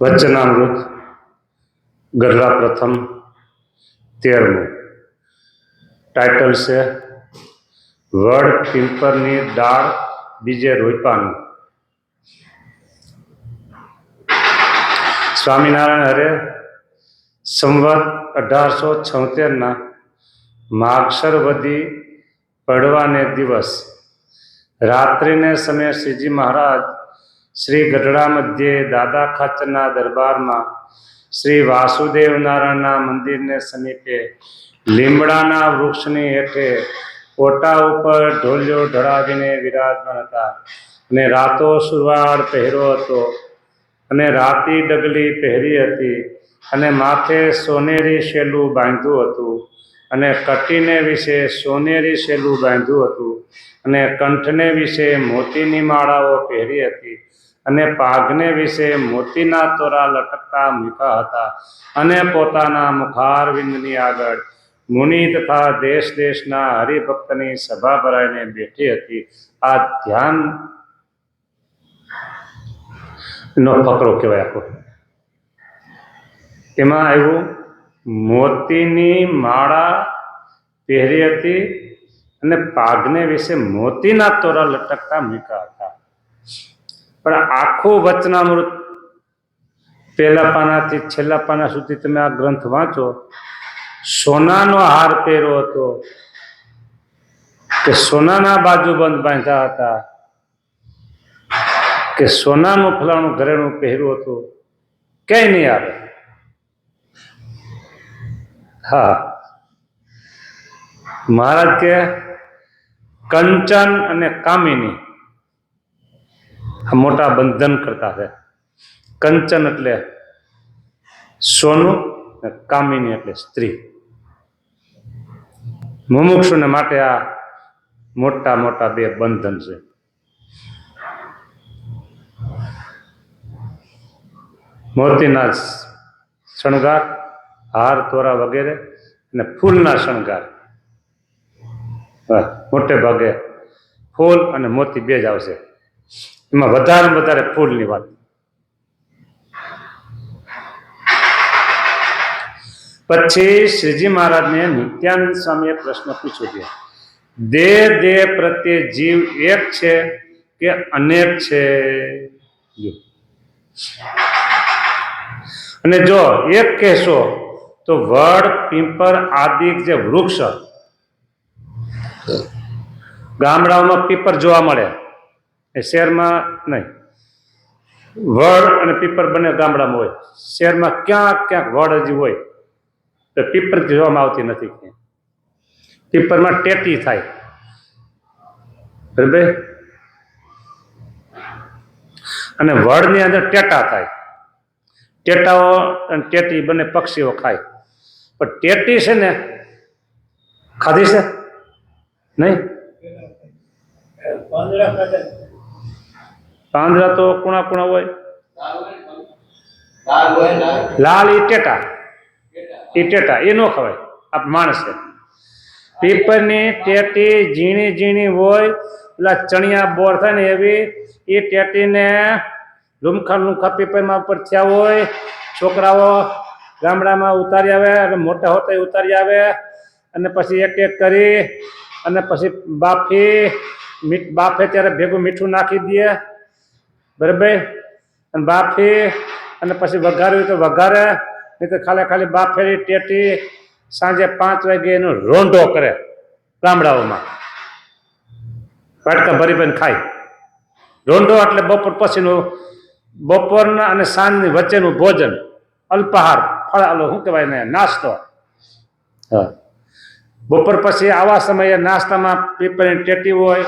વચનામૃત, ગરલા પ્રથમ, તેરમું. ટાઇટલ છે, વડ પિંપરની દાળ બીજે રોપાનું સ્વામિનારાયણ હરે, સંવત અઢારસો છોતેરના માગસર પડવાને દિવસ. રાત્રિને સમયે શ્રીજી મહારાજ શ્રી ગઢડા મધ્યે દાદા ખાચરના દરબારમાં શ્રી વાસુદેવ નારાયણના મંદિરને સમીપે લીમડાના વૃક્ષની હેઠે કોટા ઉપર ઢોલિયો ઢળાવીને વિરાજમાન હતા અને રાતો સુરવાળ પહેર્યો હતો અને રાતી ડગલી પહેરી હતી અને માથે સોનેરી શેલું બાંધ્યું હતું અને કટીને વિશે સોનેરી શેલું બાંધ્યું હતું અને કંઠને વિશે મોતીની માળાઓ પહેરી હતી અને પાઘને વિશે મોતીના તોરા લટકતા મૂકા હતા અને પોતાના મુખારવિંદની આગળ મુનિ તથા દેશ દેશના હરિભક્તની સભા ભરાઈને બેઠી હતી. આ ધ્યાન નો ફકરો કહેવાય આખો. એમાં આવ્યું, મોતીની માળા પહેરી હતી અને પાઘને વિશે મોતીના તોરા લટકતા મૂકા હતા. પણ આખું વચનામૃત પહેલા પાનાથી છેલ્લા પાના સુધી તમે આ ગ્રંથ વાંચો, સોનાનો હાર પહેર્યો હતો કે સોનાના બાજુબંધ બાંધ્યા હતા, કે સોનાનું ફલાણું ઘરેણું પહેર્યું હતું, ક્યાંય નહીં આવે. હા. મહારાજ કે, કંચન અને કામિની આ મોટા બંધન કરતા છે. કંચન એટલે સોનું અને કામિની એટલે સ્ત્રી. મુમુક્ષુને માટે આ મોટા મોટા બે બંધન છે. મોતીના શણગાર, હાર, તોરા વગેરે અને ફૂલના શણગાર. મોટે ભાગે ફૂલ અને મોતી બે જ આવશે. એમાં વધારે વધારે ફૂલની વાત. પછી શ્રીજી મહારાજને નિત્યાનંદ સ્વામીએ પ્રશ્ન પૂછ્યો છે દેહ દેહ પ્રત્યે જીવ એક છે કે અનેક છે? અને જો એક કહેશો, તો વડ, પીંપર આદિ જે વૃક્ષ ગામડાઓમાં પીપર જોવા મળે. એ શહેરમાં નહીં. વડ અને પીપર બંને ગામડામાં હોય. શહેરમાં ક્યાંક ક્યાંક વડ હજી હોય. તો પીપર જોવામાં આવતી નથી ક્યાંય. પીપરમાં ટેટી થાય. બરાબર? અને વડની અંદર ટેટા થાય. ટેટાઓ અને ટેટી બંને પક્ષીઓ ખાય. પણ ટેટી છે ને, ખાધી છે? નહીં? પાંદડા તો કુણા કુણા હોય. લાલ ઈ ટેટા. ઈ ટેટા એ ન ખવાય. આપ માણસ પીપરની ટેટી ઝીણી ઝીણી હોય, પેલા ચણિયા બોર થાય ને એવી એ ટેટીને લુમખા લુમખા પીપરમાં ઉપર થયા હોય, છોકરાઓ ગામડામાં ઉતારી આવે, અને મોટા હોતા ઉતારી આવે, અને પછી એક એક કરી, અને પછી બાફી, મીઠ બાફે ત્યારે ભેગું મીઠું નાખી દે બરાબર? અને બાફી અને પછી વઘાર્યું તો વઘારે, નહીં તો ખાલી ખાલી બાફેલી ટેટી સાંજે પાંચ વાગે એનો રોંઢો કરે ગામડાઓમાં. વાટકા ભરી ભરીને ખાય. રોંઢો એટલે બપોર પછીનું, બપોરના અને સાંજની વચ્ચેનું ભોજન, અલ્પાહાર ફળાલો શું કહેવાય ને નાસ્તો. હા. બપોર પછી આવા સમયે નાસ્તામાં પીપળની ટેટી હોય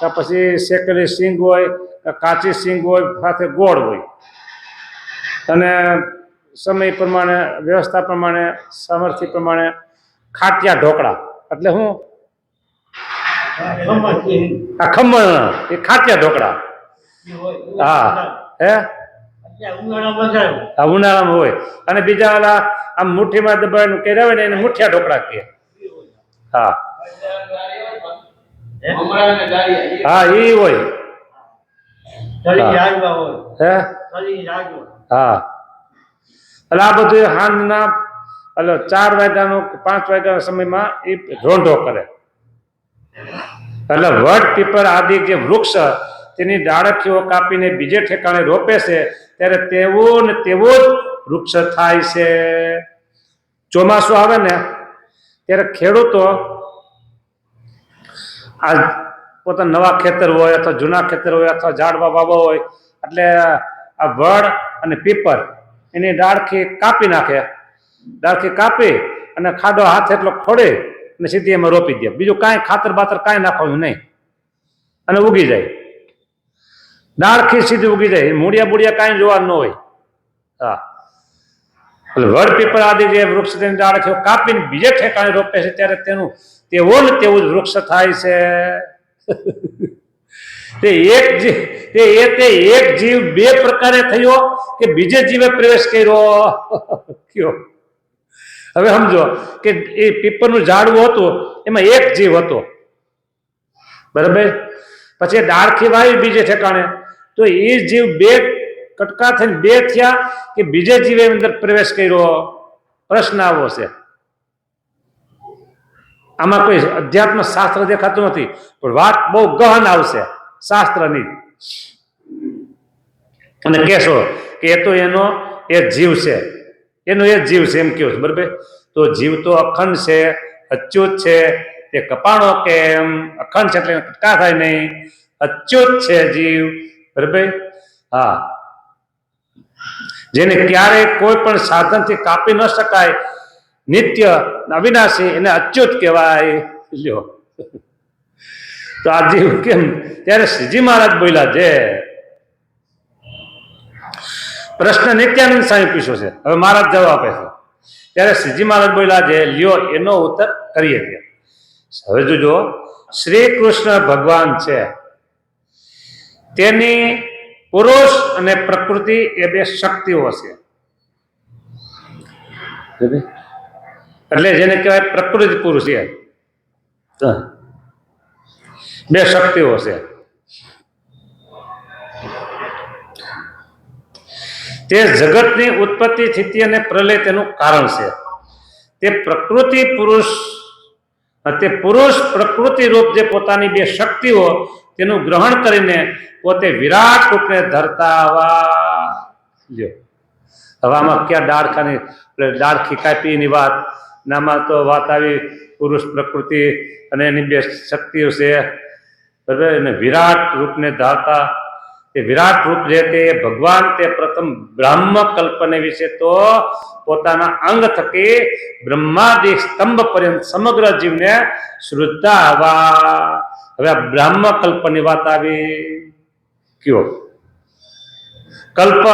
કે પછી શેકેલી સિંગ હોય કાચી સિંગ હોય સાથે ગોળ હોય. અને સમય પ્રમાણે વ્યવસ્થા પ્રમાણે સામર્થ્ય પ્રમાણે ખાટિયા ઢોકળા. એટલે હું? આ ખમણ એ ખાટિયા ઢોકળા. હા. હે? આ ઉનાળામાં હોય. અને બીજા ઓલા આમ મુઠ્ઠીમાં દબાવીને કર્યા હોય ને એને મુઠિયા ઢોકળા કહે. હા. હા એ હોય. હે. હા? એટલે આ બધું હાંજના એટલે ચાર વાગ્યાનો પાંચ વાગ્યાના સમયમાં એ રોંઢો કરે. એટલે વડ પીપર આદિ જે વૃક્ષ તેની ડાળખીઓ કાપીને બીજે ઠેકાણે રોપે છે ત્યારે તેવો ને તેવો જ વૃક્ષ થાય છે. ચોમાસું આવે ને ત્યારે ખેડૂતો આ પોતાના નવા ખેતર હોય અથવા જૂના ખેતર હોય અથવા ઝાડવા વાવવા હોય, એટલે આ વડ અને પીપર એની ડાળખી કાપી નાખે. ડાળખી કાપી અને ખાડો હાથ એટલો ખોડે અને સીધી એમાં રોપી દે. બીજું કાંઈ ખાતર બાતર કાંઈ નાખવાનું નહીં. અને ઉગી જાય. ડાળખી સીધી ઉગી જાય. મૂળિયા બુડિયા કાંઈ જોવા ન હોય. હા. એટલે વડ પીપળ આદિ જે વૃક્ષ તેની ડાળખીઓ કાપીને બીજે ઠેકાણે રોપે છે, ત્યારે તેનું તેવો ને તેવું જ વૃક્ષ થાય છે. તે એક તે એ તે એક જીવ બે પ્રકારે થયો કે બીજે જીવે પ્રવેશ કર્યો. કયો? હવે સમજો કે એ પીપળનું ઝાડવું હતું, એમાં એક જીવ હતો. બરાબર? પછી ડાળથી વાવી બીજે ઠેકાણે. તો એ જીવ બે કટકા થઈને બે થયા કે બીજે જીવે અંદર પ્રવેશ કર્યો. પ્રશ્ન આવો છે. આમાં કોઈ અધ્યાત્મ શાસ્ત્ર દેખાતું નથી. પણ વાત બહુ ગહન આવશે શાસ્ત્રની. અને કહેશો કે એ તો એનો એ જીવ છે. એનો એ જીવ છે એમ કહો છો, બરાબર? તો જીવ તો અખંડ છે, અચ્યુત છે. તે કપાણો કે એમ અખંડ છે એટલે કટકા થાય નહીં. અચ્યુત છે જીવ, બરાબર? હા. જેને ક્યારેય કોઈ પણ સાધનથી કાપી ન શકાય. નિત્ય અવિનાશી એને અચ્યુત કહેવાય. લ્યો. તો આ જીવ કેમ? ત્યારે શ્રીજી મહારાજ બોલ્યા છે પ્રશ્ન નિત્યાનંદ સ્વામી પૂછ્યો છે. હવે મહારાજ જવાબ આપે છે. ત્યારે શ્રીજી મહારાજ બોલ્યા છે લ્યો, એનો ઉત્તર કરીએ કે હવે જોજો શ્રી કૃષ્ણ ભગવાન છે. તેની પુરુષ અને પ્રકૃતિ એ બે શક્તિઓ છે. એટલે જેને કહેવાય પ્રકૃતિ પુરુષ એ. બે શક્તિઓ છે. તે જગતની ઉત્પત્તિ સ્થિતિ અને પ્રલય તેનું કારણ છે. તે પ્રકૃતિ પુરુષ તે પુરુષ પ્રકૃતિ રૂપ જે પોતાની બે શક્તિઓ તેનું ગ્રહણ કરીને પોતે વિરાટ રૂપને ધરતા આવા લ્યો. હવે ક્યાં ડાળખાની ડાળખી કાપીની વાત નામાં તો વાત આવી, પુરુષ પ્રકૃતિ અને એની બે શક્તિઓ છે. બરાબર? અને વિરાટ રૂપને ધારતા. એ વિરાટ રૂપ જે તે ભગવાન તે પ્રથમ બ્રહ્મ કલ્પને વિશે તો પોતાના અંગ થકી બ્રહ્માદિ સ્તંભ પર્યંત સમગ્ર જીવને શ્રદ્ધા આવા. હવે આ બ્રહ્મ કલ્પની વાત આવી. કયો? કલ્પ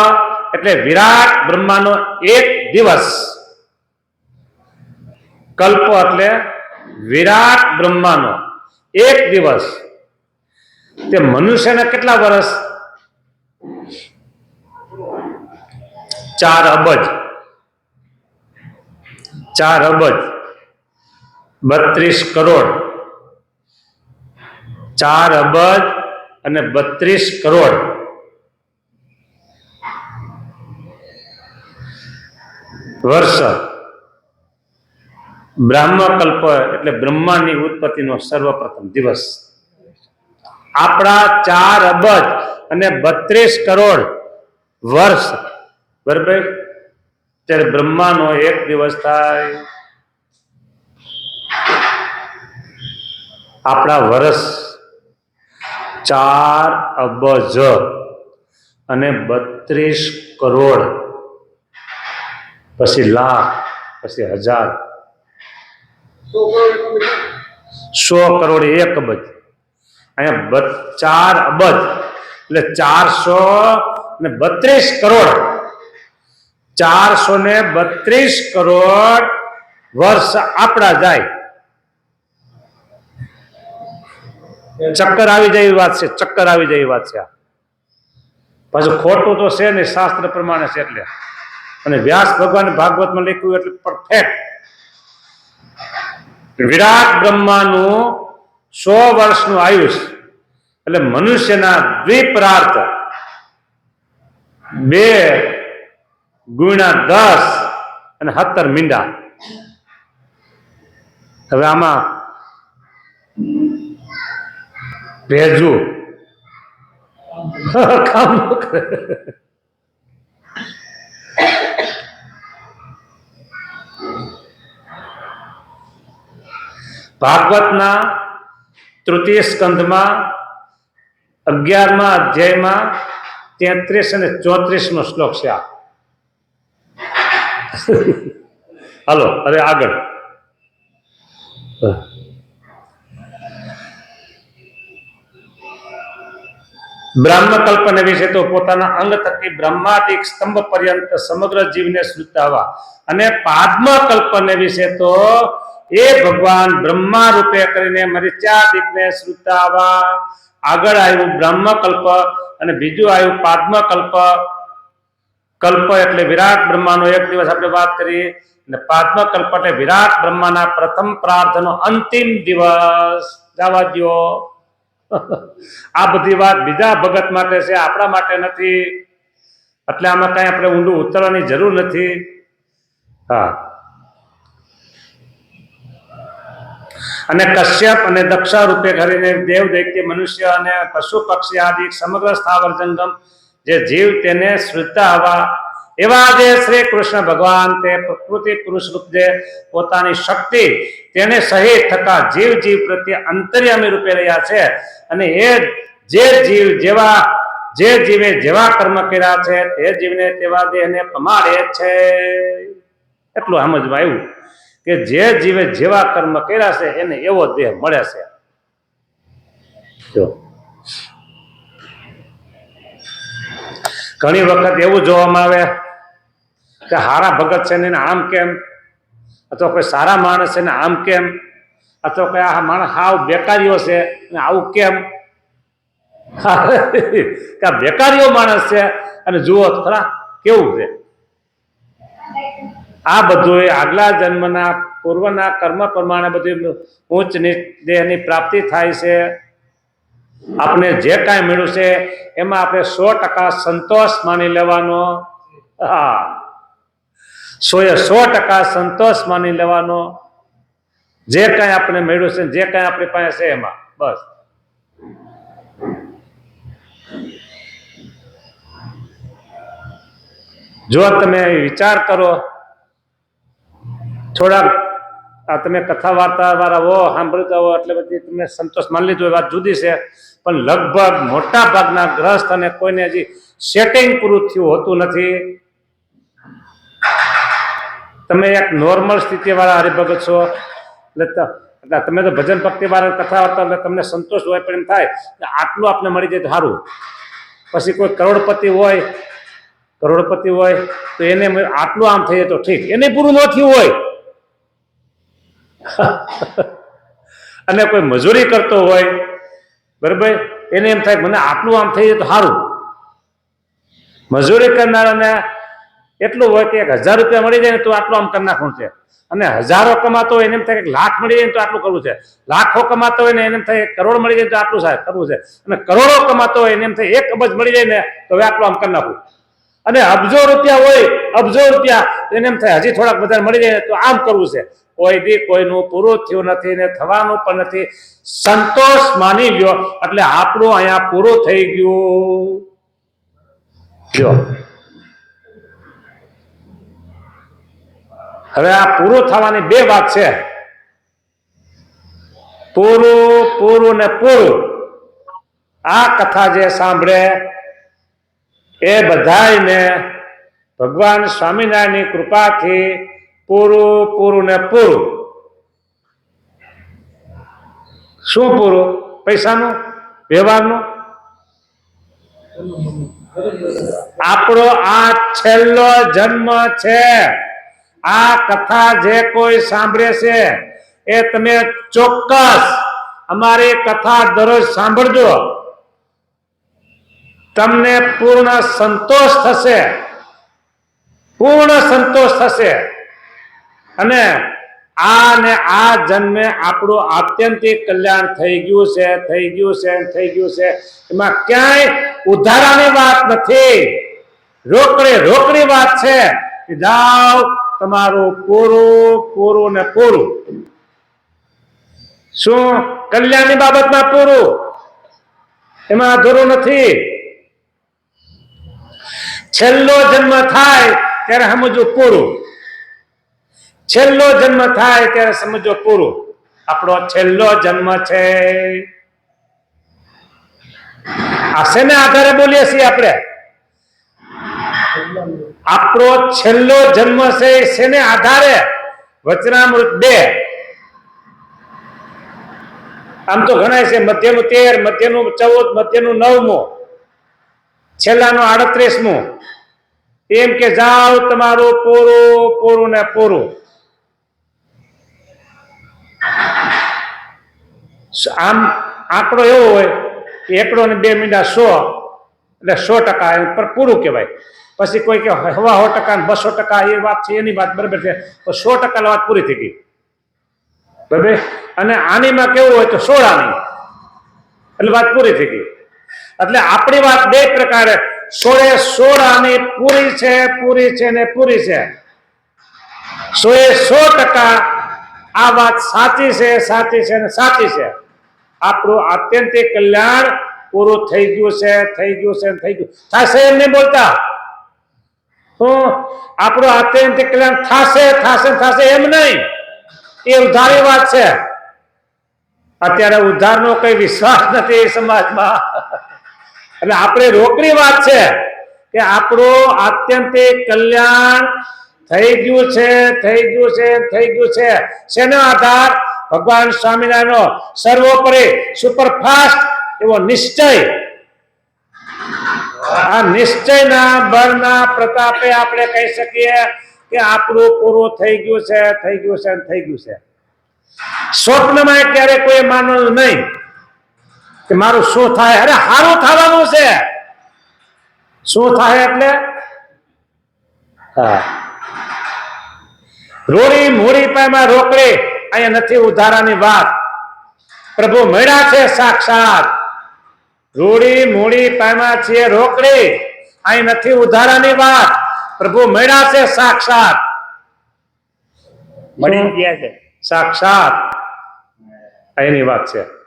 એટલે વિરાટ બ્રહ્માનો એક દિવસ. કલ્પ એટલે વિરાટ બ્રહ્માનો. એક દિવસ. તે મનુષ્યના કેટલા વર્ષ ચાર અબજ ચાર અબજ બત્રીસ કરોડ. ચાર અબજ અને બત્રીસ કરોડ. વર્ષ. બ્રાહ્મકલ્પ એટલે બ્રહ્માંડની ઉત્પત્તિનો સર્વપ્રથમ દિવસ. આપણા ચાર અબજ અને બત્રીસ કરોડ વર્ષ. બરાબર? ત્યારે બ્રહ્માનો એક દિવસ થાય. આપણા વર્ષ ચાર અબજ અને બત્રીસ કરોડ. પછી લાખ, પછી હજાર. સો કરોડ એક અબજ. અહીંયા ચાર અબજ. એટલે ચારસો ને બત્રીસ કરોડ. ચારસો ને બત્રીસ કરોડ વર્ષ આપણા જાય. ચક્કર આવી જાય વાત છે, ચક્કર આવી જાય વાત છે. પાછું ખોટું તો છે ને શાસ્ત્ર પ્રમાણે છે એટલે. અને વ્યાસ ભગવાન ભાગવતમાં લખ્યું એટલે પરફેક્ટ વિરાટ બ્રહ્માનું સો વર્ષનું આયુષ. એટલે મનુષ્યના દ્વિપરાર્થ. બે ગુણ્યા દસ અને સત્તર મીંડા. હવે આમાં ભેજવું કામ કરે. ભાગવતના તૃતીય સ્કંધમાં, અગિયારમા અધ્યાયમાં, તેત્રીસ અને ચોત્રીસમો શ્લોક છે આ. હાલો અરે આગળ. બ્રહ્મકલ્પને વિશે તો પોતાના અંગ થકી બ્રહ્માદિક સ્તંભ પર્યંત સમગ્ર જીવને સૂચાવવા. અને પાદ્મકલ્પને વિશે તો એ ભગવાન બ્રહ્મા રૂપે કરીને મરિચાદિકને શ્રુતાવા આગળ આવ્યું બ્રહ્મકલ્પ અને બીજું આવ્યું પાદ્મકલ્પ. કલ્પ એટલે વિરાટ બ્રહ્માનો એક દિવસ આપણે વાત કરી. અને પાદ્મકલ્પ એટલે વિરાટ બ્રહ્માના પ્રથમ પ્રાર્થનો અંતિમ દિવસ. જવા દો આ બધી વાત બીજા ભગત માટે છે, આપણા માટે નથી. એટલે આમાં કઈ આપણે ઊંડું ઉતરવાની જરૂર નથી. હા. અને કશ્યપ અને દક્ષા રૂપે કરીને દેવ દૈત્ય, મનુષ્ય અને પશુ પક્ષી આદિ સમગ્ર સ્થાવર જંગમ જે જીવ તેને શ્રુતા હવા એવા જે શ્રી કૃષ્ણ ભગવાન તે પ્રકૃતિ પુરુષ રૂપ જે પોતાની શક્તિ તેને સહિત થતા જીવ જીવ પ્રત્યે અંતર્યામી રૂપે રહ્યા છે અને એ જે જીવ જેવા જે જીવે જેવા કર્મ કર્યા છે તે જીવને તેવા દેહને પમાડે છે. એટલું સમજમાં આવ્યું કે જે જીવે જેવા કર્મ કર્યા છે, એને એવો દેહ મળે છે. જો. ઘણી વખત એવું જોવામાં આવે કે હારા ભગત છે ને આમ કેમ? અથવા કોઈ સારા માણસ છે ને આમ કેમ? અથવા કોઈ આ માણસ હાવ બેકારીઓ છે ને આવું કેમ? કે બેકારીઓ માણસ છે અને જુઓ ખરા કેવું છે. આ બધું આગલા જન્મના, પૂર્વના કર્મ પ્રમાણે બધું ઉચ્ચ દેહની પ્રાપ્તિ થાય છે. આપણે જે કાંઈ મળ્યું છે, એમાં આપણે સો ટકા સંતોષ માની લેવાનો. હા. સો એ સો ટકા સંતોષ માની લેવાનો. જે કાંઈ આપણે મળ્યું છે, જે કાંઈ આપણી પાસે છે એમાં. બસ. જો તમે વિચાર કરો થોડાક આ તમે કથા વાર્તા વાળા હો, સાંભળતા હો, એટલે બધી તમને સંતોષ માની લીધો, એ વાત જુદી છે. પણ લગભગ મોટા ભાગના ગ્રસ્ત અને કોઈને હજી સેટિંગ પૂરું થયું હોતું નથી. તમે એક નોર્મલ સ્થિતિ વાળા હરિભગત છો. એટલે તમે તો ભજન ભક્તિ વાળા કથા વાર્તા એટલે તમને સંતોષ હોય પણ એમ થાય કે આટલું આપને મળી જાય તો સારું. પછી કોઈ કરોડપતિ હોય કરોડપતિ હોય, તો એને આટલું આમ થઈ જાય તો ઠીક. એને પૂરું ન થયું હોય. અને કોઈ મજૂરી કરતો હોય, બરાબર? એને એમ થાય મને આટલું આમ થઈ જાય તો સારું. મજૂરી કરનારાને એટલું હોય કે એક હજાર રૂપિયા મળી જાય ને તો આટલું આમ કરી નાખવું છે. અને હજારો કમાતો હોય એને એમ થાય કે લાખ મળી જાય ને તો આટલું કરવું છે. લાખો કમાતો હોય ને એને એમ થાય કરોડ મળી જાય તો આટલું સાહેબ કરવું છે. અને કરોડો કમાતો હોય એને એમ થાય એક અબજ મળી જાય ને તો હવે આટલું આમ કરી નાખવું. અને અબજો રૂપિયા હોય, અબજો રૂપિયા, એને એમ થાય, હજી થોડાક વધારે મળી જાય તો આમ કરવું છે. કોઈ દી કોઈનું પૂરું થયું નથી ને થવાનું પણ નથી. સંતોષ માની ગયો એટલે આપણું અહીંયા પૂરું થઈ ગયું. જો હવે આ પૂરું થવાની બે વાત છે. પૂરું પૂરું ને પૂરું. આ કથા જે સાંભળે એ બધાયને ભગવાન સ્વામિનારાયણની કૃપાથી પૂરું પૂરું ને પૂરું. શું પૂરું? પૈસાનું? વ્યવહારનું? આપણો આ છેલ્લો જન્મ છે. આ કથા જે કોઈ સાંભળે છે, એ તમે ચોક્કસ અમારી કથા દરરોજ સાંભળજો. તમને પૂર્ણ સંતોષ થશે. પૂર્ણ સંતોષ થશે. અને આ ને આ જન્મે આપણું આત્યંતિક કલ્યાણ થઈ ગયું છે, થઈ ગયું છે, થઈ ગયું છે. એમાં ક્યાંય ઉધારાની વાત નથી. રોકડે રોકડી વાત છે જાઓ તમારું પૂરું પૂરું ને પૂરું. શું? કલ્યાણની બાબતમાં પૂરું? એમાં અધૂરું નથી. છેલ્લો જન્મ થાય ત્યારે સમજો પૂરું. છેલ્લો જન્મ થાય ત્યારે સમજો પૂરું. આપણો છેલ્લો જન્મ છે. આ શેને આધારે બોલીએ છીએ આપણે? આપણો છેલ્લો જન્મ છે શેને આધારે? વચનામૃત બે. આમ તો ગણાય છે મધ્યનું તેર, મધ્યનું ચૌદ, મધ્યનું નવમું. છેલ્લાનું આડત્રીસમો. એમ કે જાઓ તમારું પૂરું પૂરું ને પૂરું. આમ આંકડો એવો હોય કે એકડો ને બે મીંડા સો, એટલે સો ટકા એમ પર પૂરું કહેવાય. પછી કોઈ કે હવા સો ટકા ને બસો ટકા એ વાત છે, એની વાત બરાબર છે, તો સો ટકા વાત પૂરી થઈ ગઈ. બરાબર? અને આનીમાં કેવું હોય તો સોળ આની એટલે વાત પૂરી થઈ ગઈ. એટલે આપણી વાત બે પ્રકારે. સોળે સોળ આની પૂરી છે પૂરી છે ને પૂરી છે. સોએ સો ટકા આ વાત સાચી છે સાચી છે ને સાચી છે. આપણું આત્યંતિક કલ્યાણ પૂરું થઈ ગયું છે, થઈ ગયું છે થઈ ગયું. થશે એમ નહીં બોલતા? હું, આપણું આત્યંતિક કલ્યાણ થશે થશે થશે એમ નહીં. એ ઉધારી વાત છે. અત્યારે ઉધારનો કઈ વિશ્વાસ નથી એ સમાજમાં. એટલે આપણે રોકડી વાત છે કે આપણું આત્યંતિક કલ્યાણ થઈ ગયું છે, થઈ ગયું છે, થઈ ગયું છે. શેનો આધાર? ભગવાન સ્વામિનારાયણનો સર્વોપરી સુપરફાસ્ટ એવો નિશ્ચય. આ નિશ્ચયના બળના પ્રતાપે આપણે કહી શકીએ કે આપણું પૂરું થઈ ગયું છે, થઈ ગયું છે થઈ ગયું છે. સ્વપ્નમાં ક્યારે કોઈ માનવું નહીં. કે મારું શું થાય? અરે સારું થવાનું છે. શું થાય એટલે? હા. રોડી મોડી પામાં રોકડી. અહીંયા નથી ઉધારાની વાત. પ્રભુ મળ્યા છે સાક્ષાત. રોડી મોડી પામાં છે રોકડી. અહીં નથી ઉધારાની વાત. પ્રભુ મળ્યા છે સાક્ષાત. મળી ગયા છે. સાક્ષાત. એની વાત છે.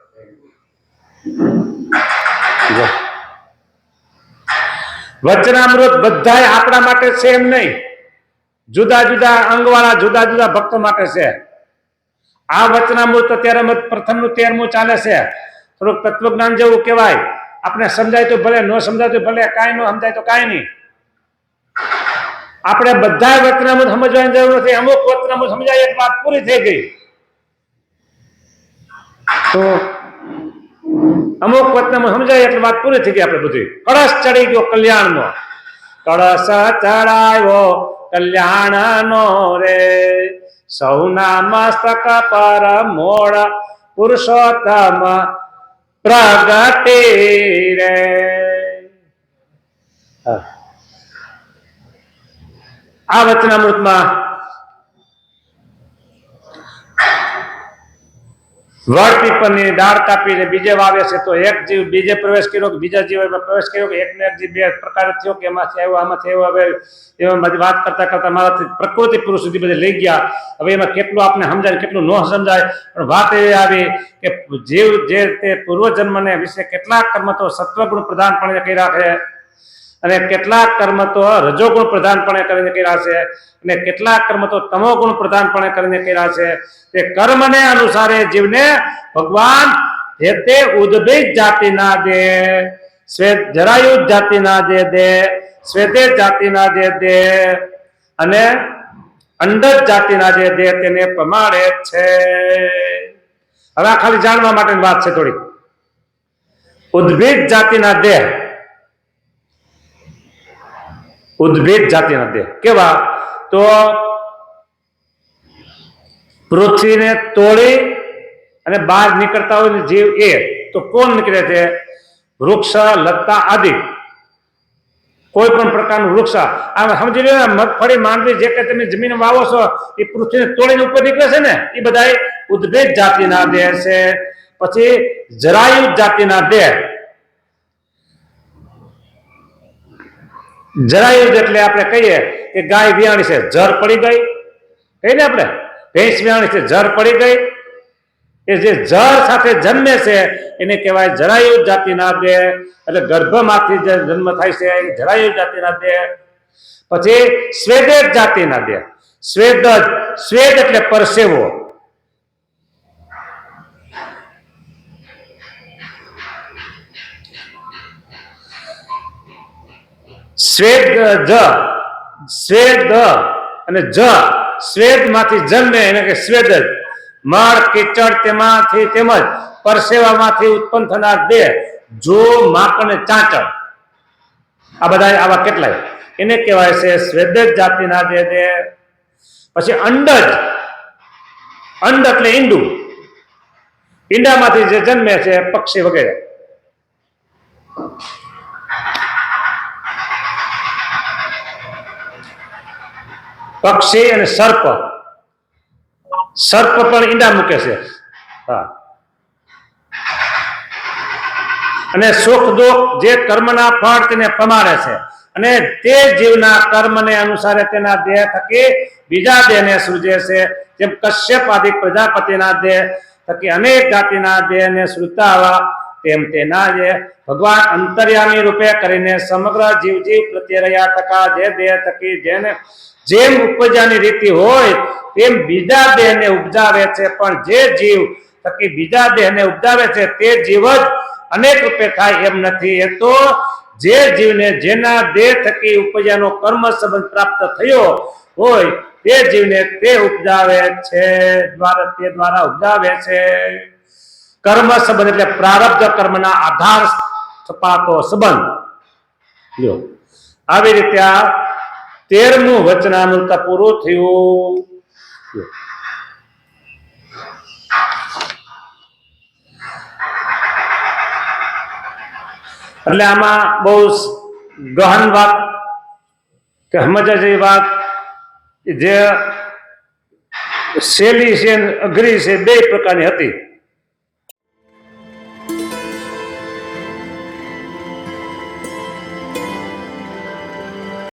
વચનામૃત બધાય આપણા માટે છે એમ નહીં. જુદા જુદા અંગવાળા જુદા જુદા ભક્તો માટે છે. આ વચનામૃત અત્યારે પ્રથમનું તેરમું ચાલે છે. થોડુંક તત્વજ્ઞાન જેવું કહેવાય. આપણે સમજાય તો ભલે, ન સમજાય તો ભલે, કાંઈ ન સમજાય તો કાંઈ નહીં. આપણે બધા વચનામૃત સમજવાની જરૂર નથી. અમુક વચનામૃત સમજાય, એક વાત પૂરી થઈ ગઈ. તો અમુક વચનામાં સમજાય એટલે વાત પૂરી થઈ ગઈ આપણે બધી. કળશ ચડી ગયો કલ્યાણનો. કળશ ચડાયો કલ્યાણનો રે. સૌના મસ્તક પર મોળ પુરુષોત્તમ પ્રગટે રે. આ વચનામૃતમાં વડ પીપળની દાળ કાપીને બીજે વાવે છે તો એક જીવ બીજે પ્રવેશ કર્યો કે બીજા જીવ પ્રવેશ કર્યો કે એકને એક જીવ બે પ્રકાર થયો કે એમાંથી આવ્યો આમાંથી આવ્યો. હવે એમાં વાત કરતા કરતા મારાથી પ્રકૃતિ પુરુષ સુધી બધે લઈ ગયા. હવે એમાં કેટલું આપણે સમજાય કેટલું ન સમજાય? પણ વાત એવી આવી કે જીવ જે તે પૂર્વજન્મને વિશે કેટલાક કર્મ તો સત્વગુણ પ્રધાનપણે કર્યા છે. અને કેટલાક કર્મ તો રજોગુણ પ્રધાનપણે કરીને કર્યા છે, અને કેટલાક કર્મ તો તમોગુણ પ્રધાનપણે કરીને કર્યા છે. તે કર્મને અનુસારે જીવને ભગવાન જે તે ઉદ્ભિત જાતિના દે, શ્વેત જરાયુ જાતિના જે દે શ્વેતે જાતિના જે દે અને અંડજ જાતિના જે દે તેને પ્રમાણે છે. હવે ખાલી જાણવા માટેની વાત છે થોડી. ઉદ્ભિત જાતિના દેહ ઉદ્ભેદ જાતિના દેહ. કેવા? તો પૃથ્વીને તોડી અને બહાર નીકળતા હોય જીવ એ, તો કોણ નીકળે છે? વૃક્ષ, લતા આદિ. કોઈ પણ પ્રકારનું વૃક્ષ. આમ સમજી લો મગફળી, માંડવી, જે કે તમે જમીન વાવો છો, એ પૃથ્વીને તોડીને ઉપર નીકળે છે ને, એ બધા ઉદ્ભેદ જાતિના દેહ છે. પછી જરાયુ જાતિના દેહ. જરાયુજ એટલે આપણે કહીએ કે ગાય વિયાણી છે જર પડી ગઈ. કહીએ ને આપણે? ભેંસ વિયાણી છે જર પડી ગઈ. એ જે જર સાથે જન્મે છે, એને કહેવાય જરાયુ જાતિના બે એટલે ગર્ભમાંથી જે જન્મ થાય છે, એ જરાયુ જાતિના બે પછી સ્વેદેજ જાતિના બે સ્વેદ સ્વેદ એટલે પરસેવો. સ્વેદ જ. શ્વેત અને જ. સ્વેદમાંથી જન્મે એને કે શ્વેત જ. મળ, કીચડ તેમાંથી તેમજ પરસેવામાંથી ઉત્પન્ન થનાર દેહ, જો, માપ અને ચાંચડ. આ બધા આવા કેટલાય? એને કહેવાય છે સ્વેદ જાતિના દેહ દેહ પછી અંડજ અંડ એટલે ઈંડું. ઈંડામાંથી જે જન્મે છે પક્ષી વગેરે. પક્ષી અને સર્પ. સર્પ પણ ઈંડા મૂકે છે. હા. અને સુખ દુઃખ જે કર્મના ફળ તેને પમાડે છે. અને તે જીવના કર્મને અનુસારે તેના દેહ થકી બીજા દેહને સૂજે છે. જેમ કશ્યપ આદિ પ્રજાપતિના દેહ થકી અનેક જાતિના દેહને સૃતાવા તેમ તેના જે ભગવાન અંતર્યામી રૂપે કરીને સમગ્ર જીવ જીવ પ્રત્યે રહ્યા તકા જે દેહ થકી જેને જેમ ઉપજાની રીતિ હોય, તેમ બીજા દેહને ઉપજાવે છે. પણ જે જીવ થકી બીજા દેહને ઉપજાવે છે, તે જીવ જ અનેક રૂપે થાય એમ નથી. એ તો જે જીવને જેના દેહ થકી ઉપજાનો કર્મ સંબંધ પ્રાપ્ત થયો હોય, તે જીવને તે ઉપજાવે છે, દ્વારા તે દ્વારા ઉપજાવે છે. કર્મ સંબંધ એટલે પ્રારબ્ધ કર્મના આધાર સ્થપાતો સંબંધ. લ્યો. આવી રીતે આ તેરમું વચનામૃત પૂરું થયું. એટલે આમાં બહુ ગહન વાત કે સમજવા જેવી વાત જે સહેલી છે અઘરી છે, બે પ્રકારની હતી.